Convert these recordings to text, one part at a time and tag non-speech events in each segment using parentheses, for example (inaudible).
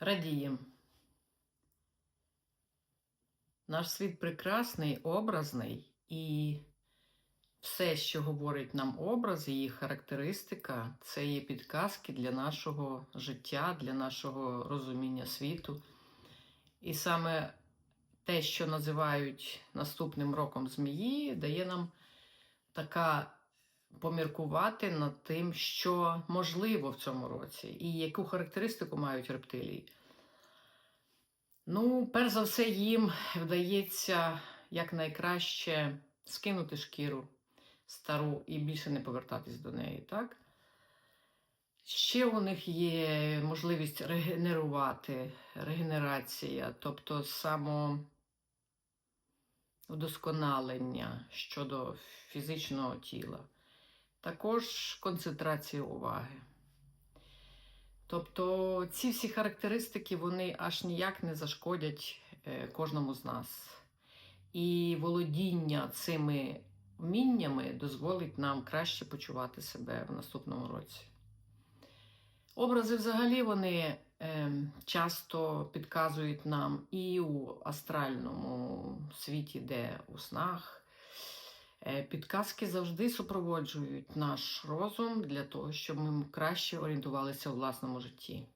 Радіємо. Наш світ прекрасний, образний, і все, що говорить нам образ, її характеристика, це є підказки для нашого життя, для нашого розуміння світу. І саме те, що називають наступним роком змії, дає нам така поміркувати над тим, що можливо в цьому році, і яку характеристику мають рептилії. Ну, перш за все, їм вдається якнайкраще скинути шкіру стару і більше не повертатись до неї, так? Ще у них є можливість регенерувати, регенерація, тобто самовдосконалення щодо фізичного тіла. Також концентрація уваги. Тобто ці всі характеристики вони аж ніяк не зашкодять е, кожному з нас. І володіння цими вміннями дозволить нам краще почувати себе в наступному році. Образи взагалі вони е, часто підказують нам і у астральному світі, де у снах. Е, Підказки завжди супроводжують наш розум для того, щоб ми краще орієнтувалися у власному житті.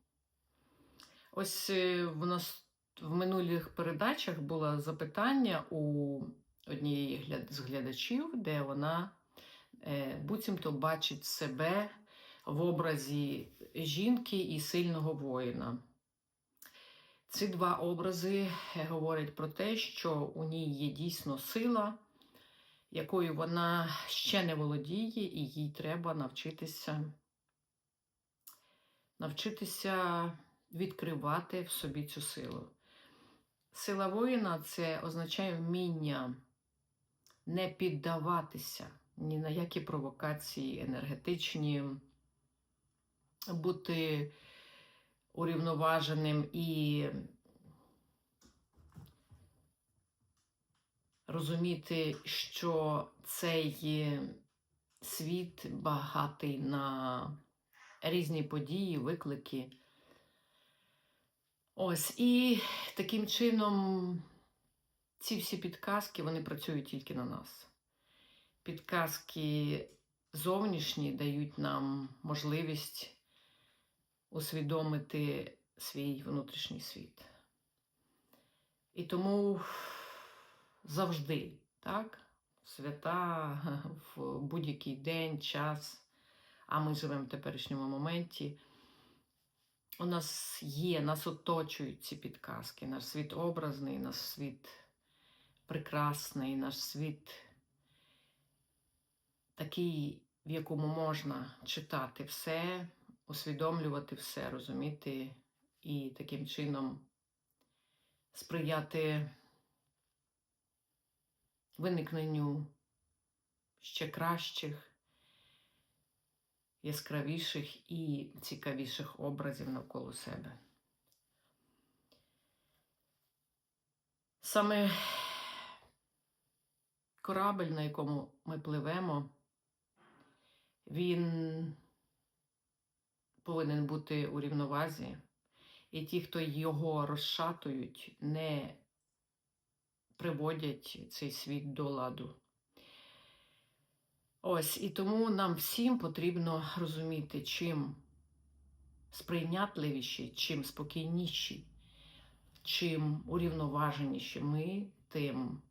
Ось е, в нас в минулих передачах було запитання у однієї з глядачів, де вона е, буцімто бачить себе в образі жінки і сильного воїна. Ці два образи говорять про те, що у ній є дійсно сила, якою вона ще не володіє, і їй треба навчитися, навчитися відкривати в собі цю силу. Сила воїна це означає вміння не піддаватися ні на які провокації енергетичні, бути урівноваженим і розуміти, що цей світ багатий на різні події, виклики. Ось, і таким чином ці всі підказки вони працюють тільки на нас. Підказки зовнішні дають нам можливість усвідомити свій внутрішній світ. І тому завжди, так, свята (laughs) в будь-який день, час, а ми живемо в теперішньому моменті. У нас є, нас оточують ці підказки. Наш світ образний, наш світ прекрасний, наш світ такий, в якому можна читати все, усвідомлювати все, розуміти і таким чином сприяти виникненню ще кращих, яскравіших і цікавіших образів навколо себе. Саме корабель, на якому ми пливемо, він повинен бути у рівновазі, і ті, хто його розшатують, не приводять цей світ до ладу. Ось, і тому нам всім потрібно розуміти, чим сприйнятливіші, чим спокійніші, чим урівноваженіші ми, тим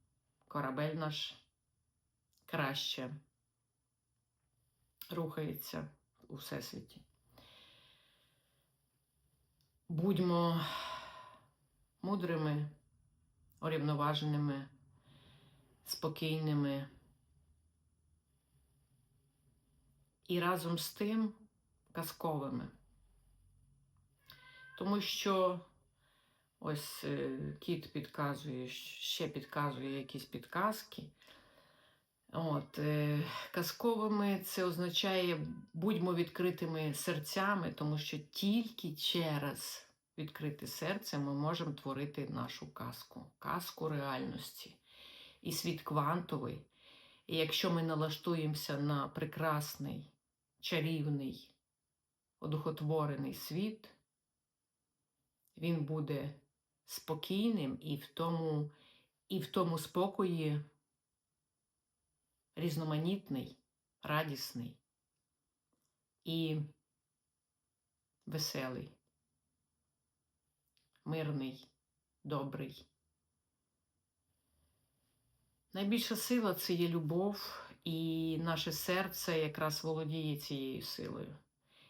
корабель наш краще рухається у всесвіті. Будьмо мудрими, урівноваженими, спокійними. І разом з тим казковими. Тому що ось е, кіт підказує, ще підказує якісь підказки. От, е, казковими це означає будьмо відкритими серцями, тому що тільки через відкрите серце ми можемо творити нашу казку, казку реальності. І світ квантовий. І якщо ми налаштуємося на прекрасний, чарівний, одухотворений світ, він буде спокійним і в тому, і в тому спокої різноманітний, радісний і веселий, мирний, добрий. Найбільша сила це є любов, і наше серце якраз володіє цією силою.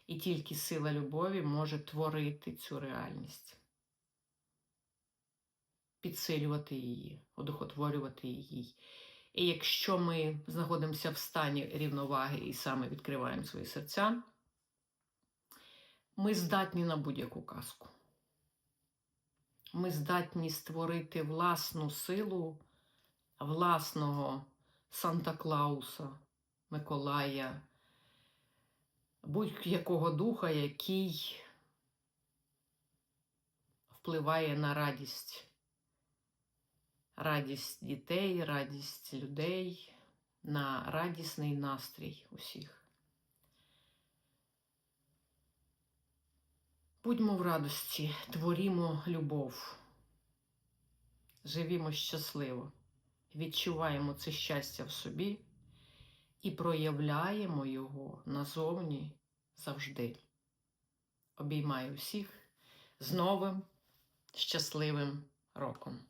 І тільки сила любові може творити цю реальність, підсилювати її, одухотворювати її. І якщо ми знаходимося в стані рівноваги і саме відкриваємо свої серця, ми здатні на будь-яку казку. Ми здатні створити власну силу власного Санта-Клауса, Миколая, будь-якого духа, який впливає на радість, радість дітей, радість людей, на радісний настрій усіх. Будьмо в радості, творімо любов, живімо щасливо відчуваємо це щастя в собі і проявляємо його назовні завжди. Обіймаю всіх з новим щасливим роком!